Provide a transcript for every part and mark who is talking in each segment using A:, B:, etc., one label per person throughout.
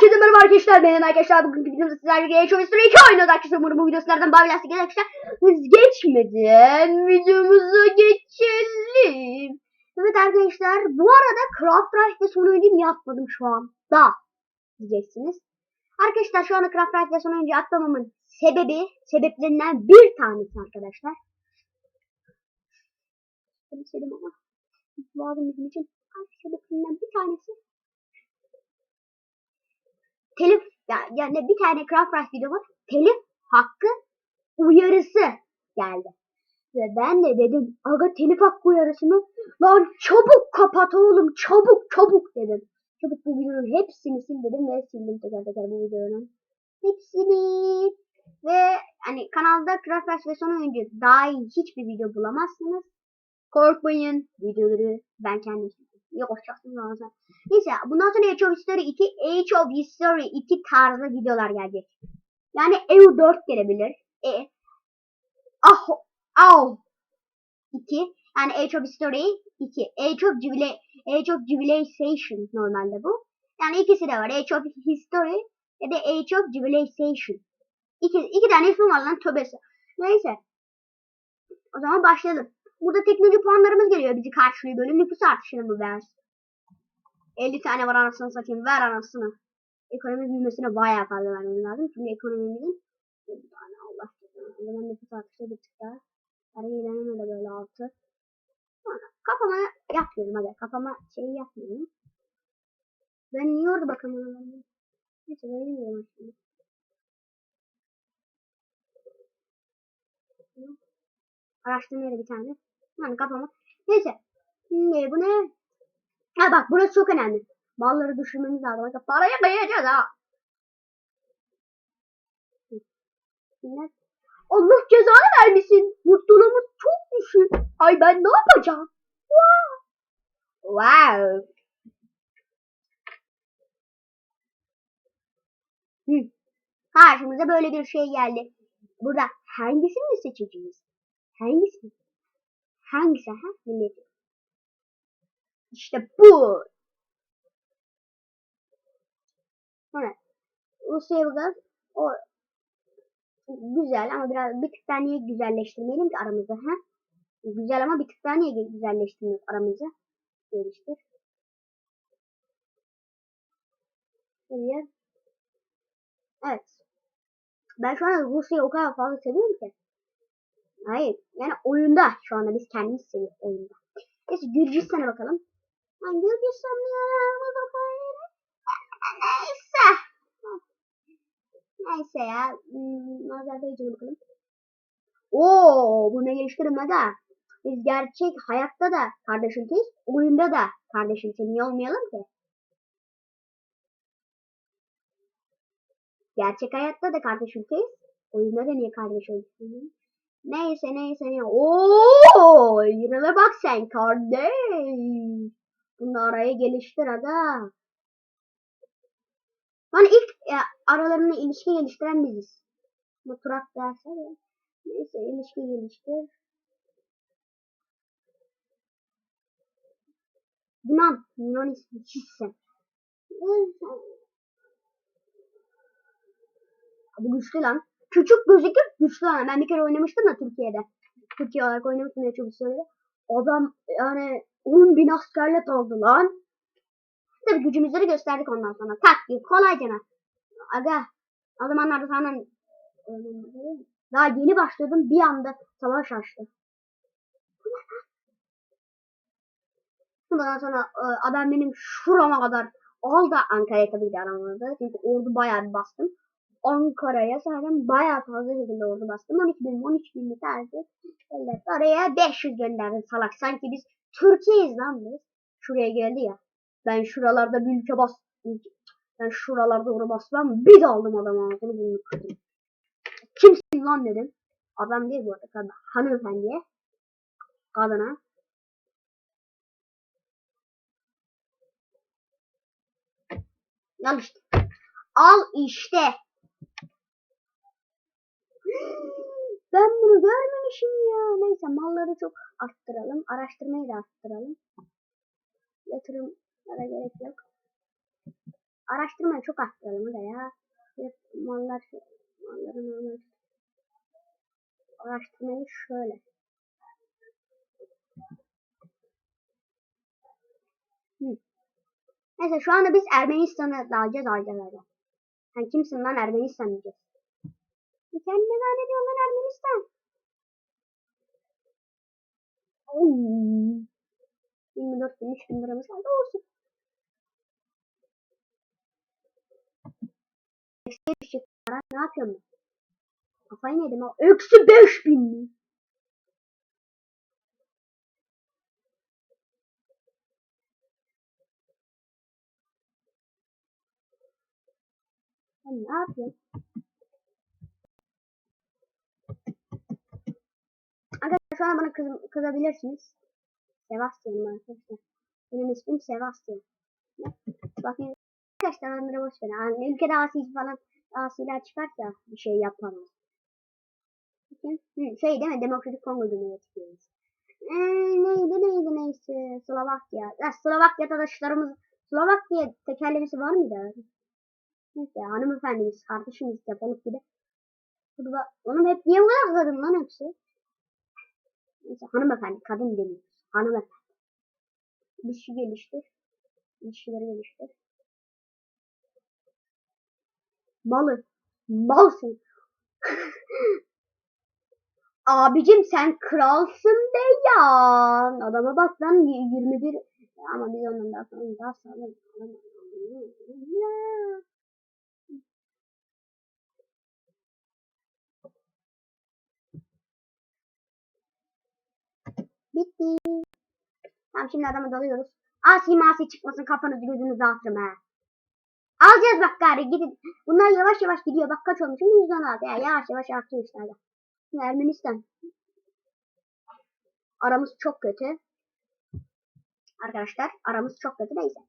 A: Herkese merhaba arkadaşlar. Benim arkadaşlar bugünkü videomda sizlerle Age of History 2 oynuyoruz arkadaşlar. Umarım bu videolardan bazı lastik arkadaşlar. Hız geçmeden videomuza geçelim. Evet arkadaşlar bu arada Craft Rice ve son oyuncu yapmadım şu an. Da diyeceksiniz. Arkadaşlar şu anda Craft Rice ve son oyuncu atmamamın sebebi, sebeplerinden bir tanesi arkadaşlar. Tabii söyledim ama lazım bizim için. Sebeplerinden bir tanesi telif ya, yani bir tane Craft Rice videoma telif hakkı uyarısı geldi. Ve ben de dedim aga telif hakkı uyarısı mı? Lan çabuk kapat oğlum çabuk çabuk dedim. Çabuk bu videonun hepsini sil dedim ve sildim teker teker bu videonun. Hepsini. Ve hani kanalda Craft Rice ve son oyuncu daha iyi hiçbir video bulamazsınız. Korkmayın videoları ben kendim sildim. Yok hoşçakalın. Neyse bundan sonra Age of History 2, Age of History 2 tarzı videolar gelecek. Yani EU 4 gelebilir. E, ah, ah 2 yani Age of History 2. Age of Jubilee, Age of Jubilation normalde bu. Yani ikisi de var. Age of History ya da Age of Jubilation. İki, iki tane ismi var lan töbesi. Neyse. O zaman başlayalım. Burada teknoloji puanlarımız geliyor bizi karşılıyor böyle nüfus artışını bu ders. 50 tane var anasını satayım ver anasını. Ekonomi büyümesine bayağı fazla vermemiz lazım. Çünkü ekonomimizin bir tane Allah zaman nüfus artışı bir tık daha. Hareket de böyle altı. Sonra kafama yapmıyorum hadi. Kafama şey yapmıyorum. Ben niye orada bakamıyorum? Neyse böyle bilmiyorum aslında. Araştırmaya bir tane. Yani kafama. Neyse. Şimdi bu ne? Ha bak burası çok önemli. Malları düşürmemiz lazım. Mesela parayı kıyacağız ha. Allah cezanı vermesin. Mutluluğumuz çok düşük. Ay ben ne yapacağım? Wow. Wow. Hı. Karşımıza böyle bir şey geldi. Burada hangisini seçeceğiz? Hangisi? Hangisi ha? İşte bu. Evet. Rusya'ya bakalım. O güzel ama biraz bir tık daha niye güzelleştirmeyelim ki aramızı ha? Güzel ama bir tık daha niye güzelleştirmiyoruz aramızı? Geliştir. Şuraya. Evet. Ben şu an Rusya'yı o kadar fazla seviyorum ki. Hayır. Yani oyunda şu anda biz kendimiz seviyoruz oyunda. Neyse Gürcistan'a bakalım. Ben Gürcistan'ı Neyse. Neyse ya. Hmm, Azerbaycan'a bakalım. Oo, bunu geliştirme de. Biz gerçek hayatta da kardeş ülkeyiz. Oyunda da kardeş ülke. Niye olmayalım ki? Gerçek hayatta da kardeş ülkeyiz. Oyunda da niye kardeş ülkeyiz? Neyse neyse ne. Oo, yine bak sen kardeş. Bunu araya geliştir aga. Hani ilk ya, aralarında ilişki geliştiren biziz. Bu Turak derse de. Neyse ilişki geliştir. Yunan. Yunan ismi çizse. Bu güçlü lan. Küçük gözüküp güçlü lan. Ben bir kere oynamıştım da Türkiye'de. Türkiye olarak oynamıştım ya çok söyledi. Adam yani 10 bin askerle daldı lan. Tabii gücümüzleri gösterdik ondan sonra. Tak diye kolayca. Aga o zamanlarda sana daha yeni başladım bir anda savaş açtı. Ondan sonra e, adam benim şurama kadar aldı Ankara'ya tabii ki aramızda. Çünkü ordu bayağı bir bastım. Ankara'ya zaten bayağı fazla şekilde ordu bastım. 12 bin, 13 bin tarzı. Evet, oraya 500 gönderdim salak. Sanki biz Türkiye'yiz lan biz. Şuraya geldi ya. Ben şuralarda bir ülke bas. Ben şuralarda doğru basmam. Bir aldım adamı ağzını bunu kırdım. Kimsin lan dedim. Adam değil bu arada. Hanımefendiye. Kadına. Al işte. Al işte. Ben bunu görmemişim ya. Neyse malları çok arttıralım. Araştırmayı da arttıralım. Yatırımlara gerek yok. araştırmayı çok arttıralım da ya. Mallar, malların normal. Araştırmayı şöyle. Hı. Neyse şu anda biz Ermenistan'ı dalacağız alacağız Sen kimsin lan Ermenistan diyeceğiz. Kendine zannediyorsun lan Ermenistan. Oo. 24 bin 3 bin liramız kaldı olsun. Eksi bir şey para ne yapıyorum? Kafayı mı yedim? Eksi 5 bin mi? Ben ne yapıyorum? Arkadaşlar şu an bana kız, kızabilirsiniz. Sebastian'ım arkadaşlar. Benim ismim Sebastian. Bakın arkadaşlar onları boş verin. Yani ülkede asi falan asiler çıkarsa bir şey yapamaz. Bakın. Şey değil mi? Demokratik Kongo Cumhuriyeti diyoruz. Ee, neydi neydi neyse. Slovakya. Ya Slovakya arkadaşlarımız Slovakya tekerlemesi var mıydı? Neyse hanımefendimiz kardeşimiz defalıp gibi. Burada onun hep niye bu kadar kadın lan hepsi? Neyse hanımefendi kadın demiyoruz. Hanımefendi. Dişi geliştir. Dişileri geliştir. Malı. Malsın. Abicim sen kralsın be ya. Adama bak lan 21. Ama biz ondan daha sonra daha sağlam. Bitti. Tamam şimdi adamı dalıyoruz. Asi masi çıkmasın kafanızı gözünüzü atırım ha. Alacağız bak gari gidin. Bunlar yavaş yavaş gidiyor. Bak kaç olmuş. Şimdi 116. Ya yavaş yavaş artıyor işte. Şimdi Ermenistan. Aramız çok kötü. Arkadaşlar aramız çok kötü neyse.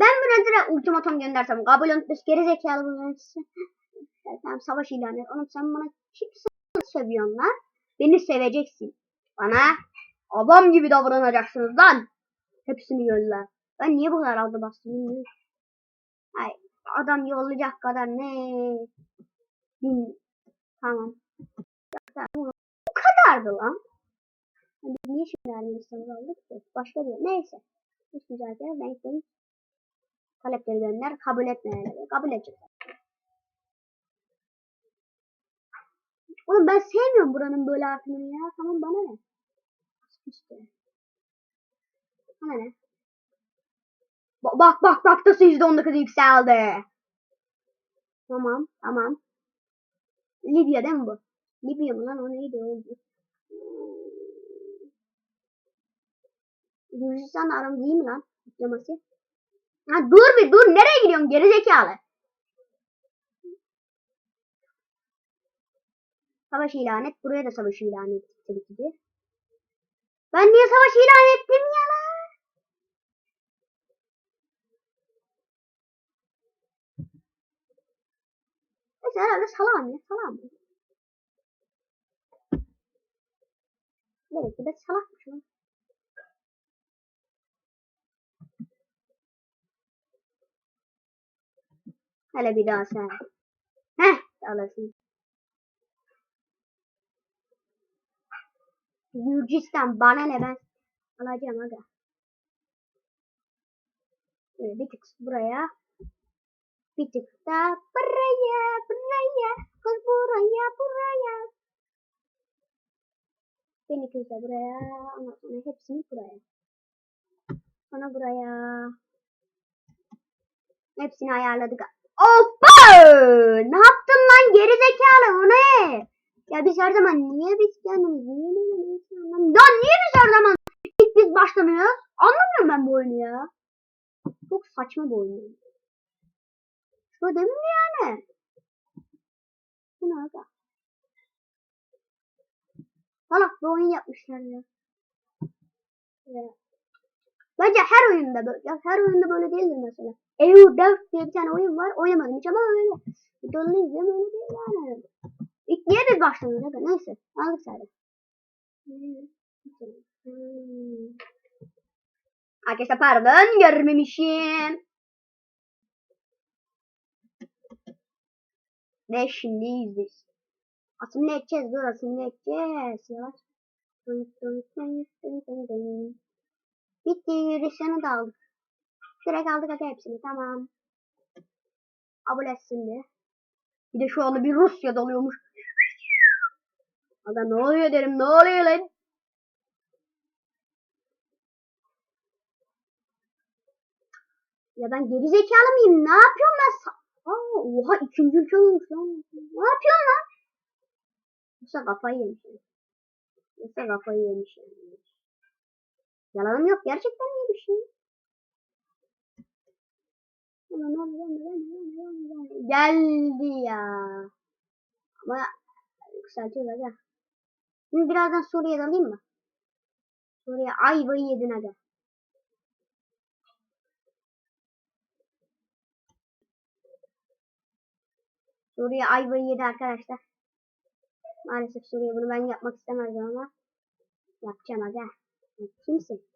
A: Ben Bülent'e ultimatom göndersem kabul etmez gerizekalı bu yöneticisi. Tamam savaş ilanı. Oğlum sen bana kim seviyorsun lan? Beni seveceksin. Bana adam gibi davranacaksınız lan. Hepsini yolla. Ben niye bu kadar aldı bastım. Ay, adam yollayacak kadar ne? Bin. Tamam. Bu kadardı lan. Biz niye şimdi Ermenistan'ı aldık ki? Başka bir neyse. Hiç güzel bir renkleri talepleri gönder. Kabul etmeyenleri kabul edecek. Oğlum ben sevmiyorum buranın böyle artımını ya. Tamam bana ne? İşte. Bana ne? Ba- Bak bak bak nasıl %19 yükseldi. Tamam tamam. Libya değil mi bu? Libya mı lan o neydi o? Gürcistan aram değil mi lan? Diploması. Ha dur bir dur nereye gidiyorsun gerizekalı? Savaş ilan et. Buraya da savaş ilan et. Tabii ki. Ben niye savaş ilan ettim ya lan? Neyse herhalde salam ya salam. Demek ki de salakmışım. Hele bir daha sen. Heh alırsın. Gürcistan bana ne ben alacağım aga. Böyle bir tık buraya. Bir tık da buraya buraya. Kız buraya buraya. Beni kız da buraya. Ondan sonra hepsini buraya. Sonra buraya. Hepsini ayarladık. Hoppa! Ne yaptın lan gerizekalı bu ne? Ya biz her zaman niye biz kendimiz niye niye niye. Ya niye biz her zaman ilk biz başlamıyoruz? Anlamıyorum ben bu oyunu ya. Çok saçma bir oyun. Şu değil mi yani? Bu ne aga? Salak bir oyun yapmışlar ya. ya. Bence her oyunda böyle. Ya her oyunda böyle değildir mesela. EU 4 diye bir tane oyun var. Oynamadım hiç ama öyle. İzliyorum öyle değil yani. İlk yere başlıyor. Neyse. Aldık sadece. Arkadaşlar pardon görmemişim. Ve şimdi yüzdüz. Aslında edeceğiz dur aslında edeceğiz. Yavaş. Bitti yürüyüşünü de aldık. Direkt aldık aga hepsini tamam. Abone etsin diye. Bir de şu anda bir Rusya doluyormuş. Aga ne oluyor derim. Ne oluyor lan? Ya ben geri zekalı mıyım? Ne yapıyorum ben? Aa, oha ikinci ülke olmuş lan. Ne yapıyorsun lan? Yoksa kafayı yemiş. yani. Yoksa kafayı yemiş. yani. Yalanım yok. Gerçekten yemiş. ya. Ulan ne oluyor, ne oluyor, ne oluyor, ne oluyor? Geldi ya. Ama yükseltiyor aga. Şimdi birazdan Suriye'de alayım mı? Suriye ayvayı yedin aga. Suriye ayvayı yedi arkadaşlar. Maalesef Suriye bunu ben yapmak istemezdim ama yapacağım aga. Kimsin?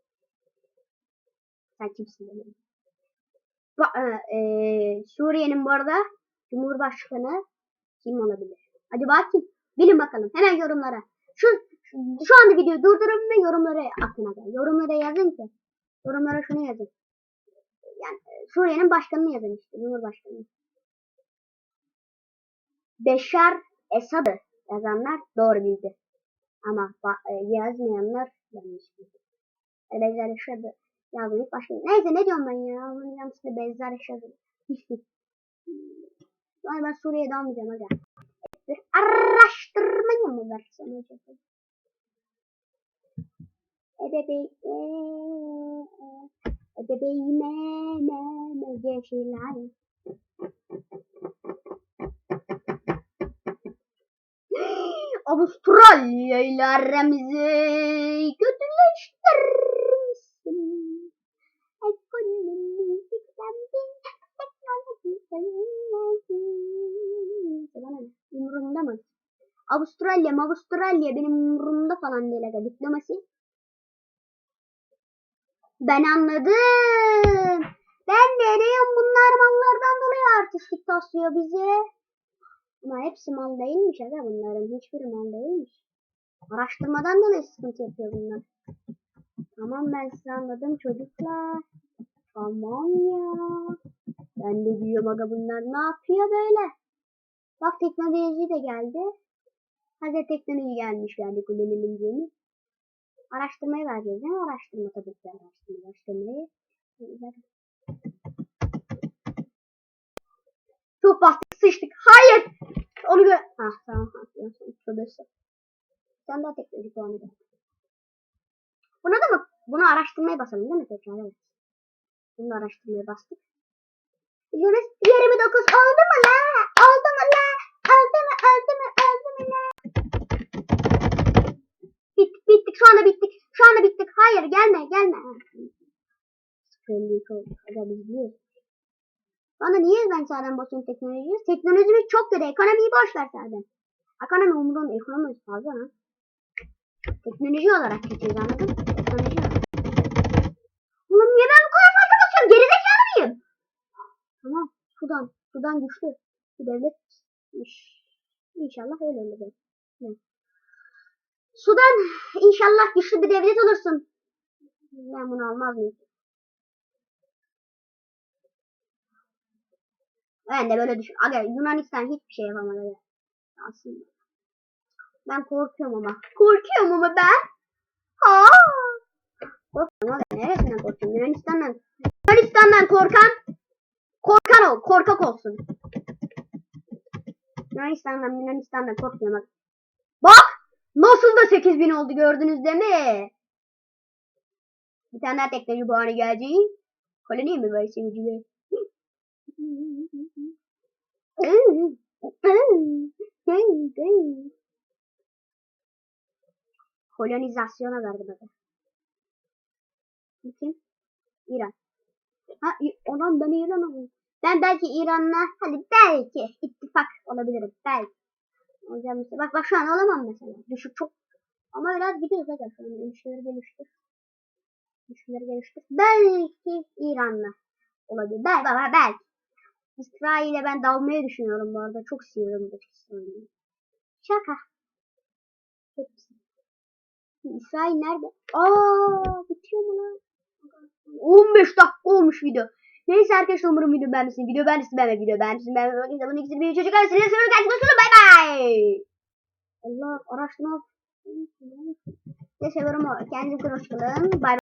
A: Sen kimsin benim? Ba- e, e, Suriye'nin bu arada Cumhurbaşkanı kim olabilir? Hadi bakayım. Bilin bakalım. Hemen yorumlara. Şu şu anda videoyu durdurun ve yorumlara atın aga. Yorumlara yazın ki. Yorumlara şunu yazın. Yani e, Suriye'nin başkanını yazın işte. Cumhurbaşkanı. Beşar Esad'ı yazanlar doğru bildi. Ama e, yazmayanlar yanlış bildi. E, Beşar Esad'ı yazmayıp başka. Neyse ne diyorum ben ya? Onun yanlışlıkla Beşar Esad'ı. Hiçbir. Yani ben Suriye'de almayacağım aga. Bir araştırmayı mı versem acaba? Ebebeğ, ebebeğime ne ne yeşilay. Avustralya ile aramızı kötüleştirmişsin. Avustralya Avustralya benim umurumda falan değil aga diplomasi. Ben anladım. Ben de diyorum bunlar mallardan dolayı artistlik taslıyor bize. Ama hepsi mal değilmiş aga bunların. Hiçbiri mal değilmiş. Araştırmadan dolayı sıkıntı yapıyor bunlar. Tamam ben size anladım çocuklar. Tamam ya. Ben de diyorum aga bunlar ne yapıyor böyle? Bak teknoloji de geldi. Hazır teknoloji gelmiş kullanalım diye. Araştırmaya vereceğiz mi? Araştırma tabii ki araştırma. Araştırmayı. Çok bastık sıçtık. Hayır. Onu gö... Ah tamam. Şurası. Sen daha teknoloji puanı da. Buna da mı? Bunu araştırmaya basalım değil mi tekrar? Evet. Bunu araştırmaya bastık. Biliyoruz 29 oldu mu la? Oldu mu la? Oldu mu? Oldu mu? Oldu mu la? Bittik bittik. Şu anda bittik. Şu anda bittik. Hayır gelme gelme. Sıkıntı biliyoruz. Bana niye ben sağdan basıyorum teknolojiyi? Teknolojimiz çok kötü. Ekonomiyi boş ver sağdan. Ekonomi umurumda. Ekonomi fazla lan. Teknoloji olarak kötüyüz anladın? Teknoloji olarak. Oğlum niye ben bu kadar fazla basıyorum? Gerizekalı mıyım? Tamam. Sudan. Sudan güçlü. Bir devlet. İnşallah öyle olur. Evet. Sudan inşallah güçlü bir devlet olursun. Ben bunu almaz mıyım? Ben de böyle düşün. Aga Yunanistan hiçbir şey yapamadı. Aslında. Ben korkuyorum ama. Korkuyorum ama ben. Ha. Korkma aga. Neresinden korkuyorum? Yunanistan'dan. Yunanistan'dan korkan korkan ol. Korkak olsun. Yunanistan'dan Yunanistan'dan korkmuyorum. Bak. Nasıl da 8000 oldu gördünüz değil mi? Bir tane daha teknoloji puanı gelecek. Koloni mi sevici be? Kolonizasyona verdim hadi. Kim? İran. Ha İ- ondan ben İran. Ben belki İran'la hadi belki ittifak olabilirim. Belki. Hocam mesela bak bak şu an olamam mesela. Düşük çok. Ama biraz gidiyoruz hadi şu an. İlişkileri geliştir. İlişkileri geliştir. Belki İran'la olabilir. Belki baba belki. İsrail'e ben dalmayı düşünüyorum bu arada. Çok seviyorum bu İsrail'i. Şaka. Hepsi. İsrail nerede? Aa, bitiyor mu lan? 15 dakika olmuş video. Neyse arkadaşlar umarım video beğenmişsiniz. Video beğenmişsiniz ben video beğenmişsiniz. Ben video bunun ikisini bir çocuk arasında seviyorum. Kendinize bakın. Bay bay. Allah araştırma. Ne seviyorum o. Kendinize hoşçakalın. Bay bay.